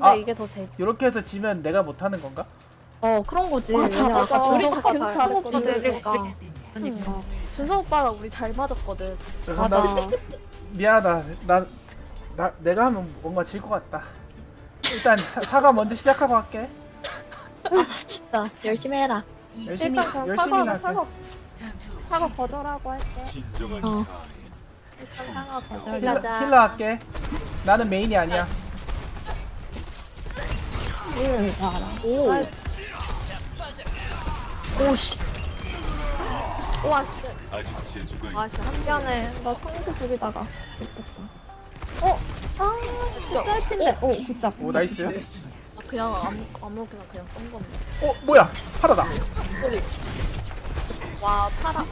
근데 아. 이게 더 재. 이렇게 해서 지면 내가 못하는 건가? 어 그런 거지. 맞아, 왜냐면 맞아. 아까 우리 오빠 계속 준성 잘했거든. 오빠들이니까. 그러니까. 준성 오빠랑 우리 잘 맞았거든. 그래서 맞아. 나 미안하다. 나, 나 내가 하면 뭔가 질 것 같다. 일단 사, 사과 먼저 시작하고 할게. 진짜 열심히 해라. 열심히 일단 열심히 사과 할게. 사과 사과 거절하고 할게. 어. 일단 사과 거절. 힐러. 힐러 할게. 나는 메인이 아니야. 오. 오씨. 와 씨. 아직 재주가 아씨 한 미안해. 나 상수 부리다가. 어. 아. 짧은데. 오 굿잡. 오 나이스. 아, 그냥 아무 아무렇게나 그냥 쓴 건데. 어 뭐야? 파라다. 와 파라.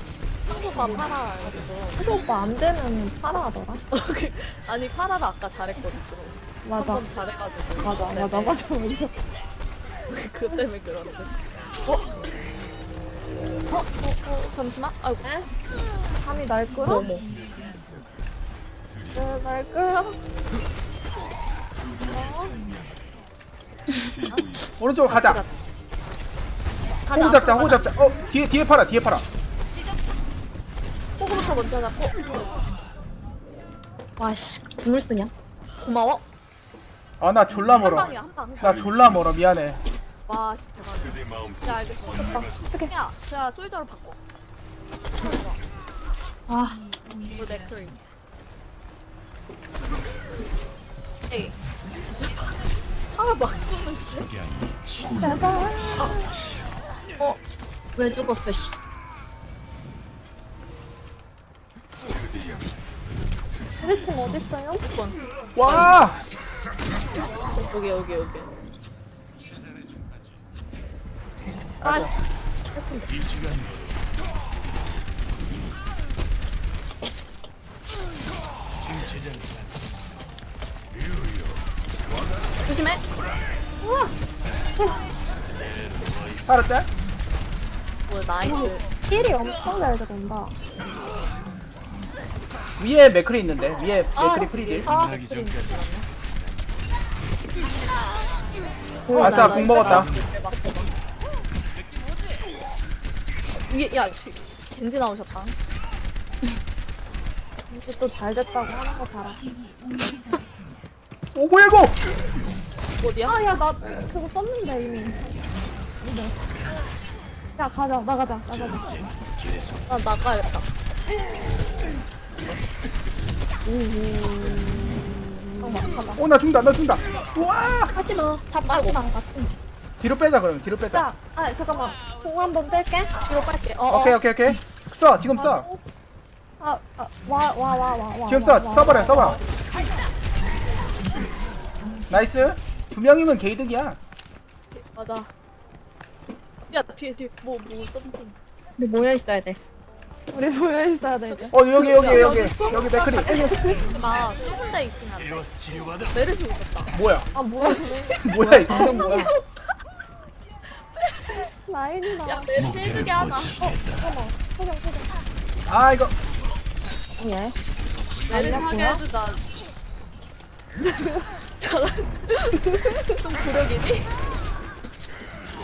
오빠 파라 알거든. 수도 오빠 안 되면 파라 하더라. 아니 파라를 아까 잘했거든. 맞아. 한번 잘해가지고. 맞아 네, 맞아 네. 맞아. 그 때문에 그러는데. 어? 어? 어? 어? 잠시만. 아이고. 감이 날 끌어? 어머. 네, 날 끌어? 오른쪽으로 가자. 가자, 호구 잡자. 호구. 잡자. 어 뒤에 뒤에 파라. 뒤에 파라. 호구부터 먼저 잡고. 와씨 궁을 쓰냐? 고마워. 아 나 졸라 한 멀어. 방이야 한 방. 나 졸라 멀어. 미안해. 와 진짜 대박. 그대 마음속 자 알겠어. 야, 자 솔저로 바꿔. 아 우리 맥크리. 에이. 아 막 쏘는 씨. 왜 죽었어 씨. 우리 팀 어디 있어요? 와. 여기 여기 여기. 아씨. 조심해. 파라 짤? 뭐 나이스. 힐이 엄청 잘 들어온다. 위에 맥크리 있는데. 위에 아, 맥크리 씨. 프리딜. 아, 전까지 아싸 공 먹었다. 이게 야 겐지 나오셨다. 이제 또 잘 됐다고 하는 거 봐라. 오 뭐야 이거? 어디야? 아 야 나 그거 썼는데 이미. 야 가자 나가자 나가자. 나 나가야겠다. 어 막하다. 오나 죽는다. 나 죽는다. 우와. 하지 마. 잡지 마. 같은. 뒤로 빼자 그러면 뒤로 빼자. 자, 아 잠깐만. 공 한번 뺄게. 뒤로 빨게. 어, 오케이 어. 오케이 오케이. 써 지금 써. 아, 아, 와, 와, 와, 와, 와. 지금 와, 써 와, 써버려 와. 써버려. 나이스. 두 명이면 게이득이야. 맞아. 야 뒤에 뒤에 뭐뭐 썸띵. 우리 모여 있어야 돼. 우리 모여 있어야 돼 이제. 어 여기 여기 여기 여기 맥크리. 나 좁은 데 있으면 안 돼. 메르시 오셨다. 뭐야? 아 뭐야? 뭐야 이거? 뭐야? 라인이다. 야 메르시 해주게 하자. 어, 잠깐만. 소경 소경. 아 이거 예. 메르시 하게 해주자. 좀 구력이니?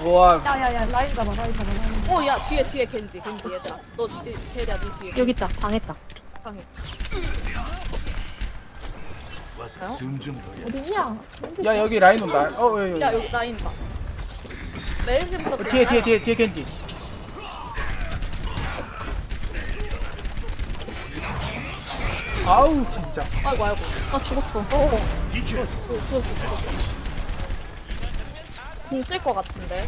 와 야야야 라인 잡아 라인 잡아 라인. 어, 야 뒤에 뒤에 겐지 겐지 얘들아. 너 뒤- 걔야 네 뒤에. 여기 있다. 당했다. 방해. 돌려 어디냐? 야 여기 라인 온다. 어 여기 야 여기. 여기 라인 봐. 메르시부터. 어, 뒤에 뒤에 뒤에 뒤에 겐지. 아우 진짜. 아이고 아이고. 아 죽었어. 어, 죽었어 죽었어. 궁쓸 것 같은데.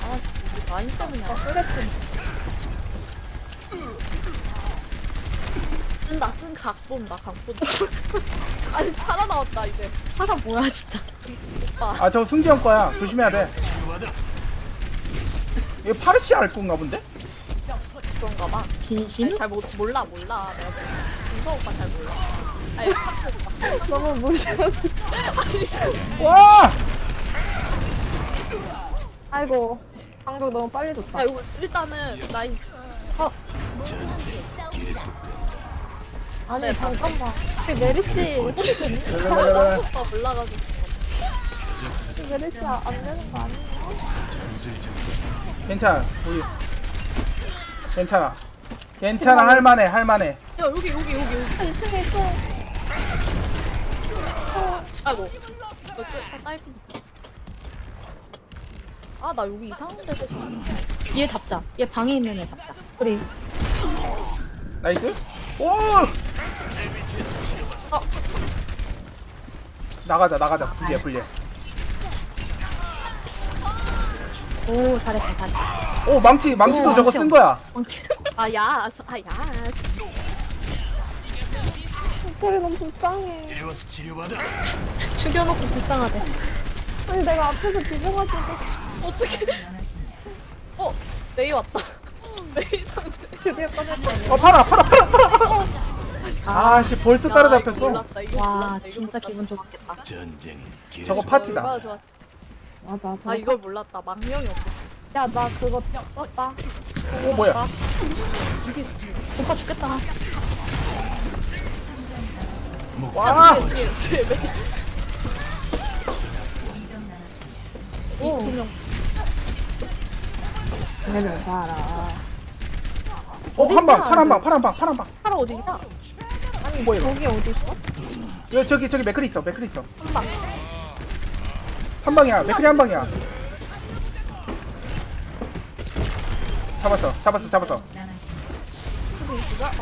아씨 이거 라인 때문이야. 쓰겠지. 쓴다 쓴 각 본다 각 본다. 아니 살아 나왔다 이제. 화가 뭐야 진짜. 오빠. 아저 승지형 거야. 조심해야 돼. 이거 파르시 알 건가 본데? 그런가 봐. 진심? 잘 모, 몰라 몰라 내가 준서 오빠 잘 몰라 아니 너무 무시해. 와! 아이고. 방금 너무 빨리 줬다. 야 이거 일단은 라인 아니 네, 잠깐만. 그 됐니? 랄랄랄랄. 오빠 몰라가지고 메르시 안 되는 거 아니야? 괜찮아 우리 괜찮아 괜찮아 할만해 할만해 야 여기 여기 여기 여기. 2층에 있어. 아이고. 이거 딸피. 아 나 여기 이상한 데서 얘 잡자. 얘 방에 있는 애 잡자. 우리 나이스 오 나가자 나가자 불리해 불리해 오 잘했어 잘했어. 오 망치 망치도 오, 저거 망치 쓴 거야 엉치. 아야 아야. 소리 너무 불쌍해. 이리 와서 치료받아. 죽여놓고 불쌍하대. 아니 내가 앞에서 비벼가지고. 어떻게? 어 메이 왔다. 메이 상대. 드디어 꺼냈다. 어 팔아 팔아 팔아 팔아 아씨 벌써 야, 따라잡혔어 이거 몰랐다, 이거 와 몰랐다, 이거 진짜 몰랐다. 기분 좋았겠다. 전쟁 저거. 파츠다 좋았어. 맞아. 아 이걸 몰랐다. 망령이 없었어. 야나 그거 쪘다. 오 뭐야 오빠 죽겠다. 와 뒤에 뒤에 메이. 오. 이두 명. 얘는 봐라. 어, 한방 파란방 파란방 파란방 하라 어디 있냐? 아니 뭐야, 이거? 저기 어디 있어? 여기 저기 저기 맥클이 있어 맥클이 있어 한 방이야 맥클이 한 방이야 잡았어 잡았어 잡았어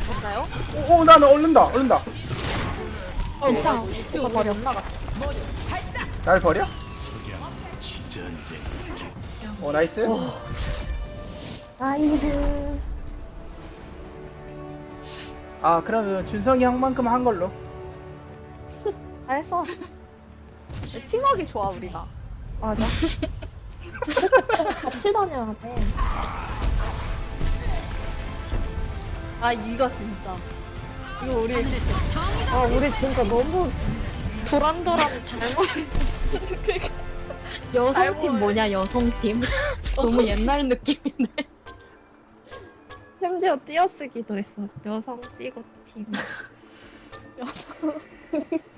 맞나요? 오 오 나는 얼른다 얼른다 괜찮아. 지금 버려. 못 나갔어. 날 버려? 오 나이스 나이스. 아 그럼 준성이 형만큼 한 걸로 잘했어. 팀워크 좋아 우리가. 맞아. 같이 다녀야 돼. 아 이거 진짜. 이거 우리 아 우리 진짜 너무 도란도란 잘못. 여성팀 뭐냐 여성팀? 너무 옛날 느낌인데. 심지어 띄어쓰기도 했어. 여성 띄고 팀.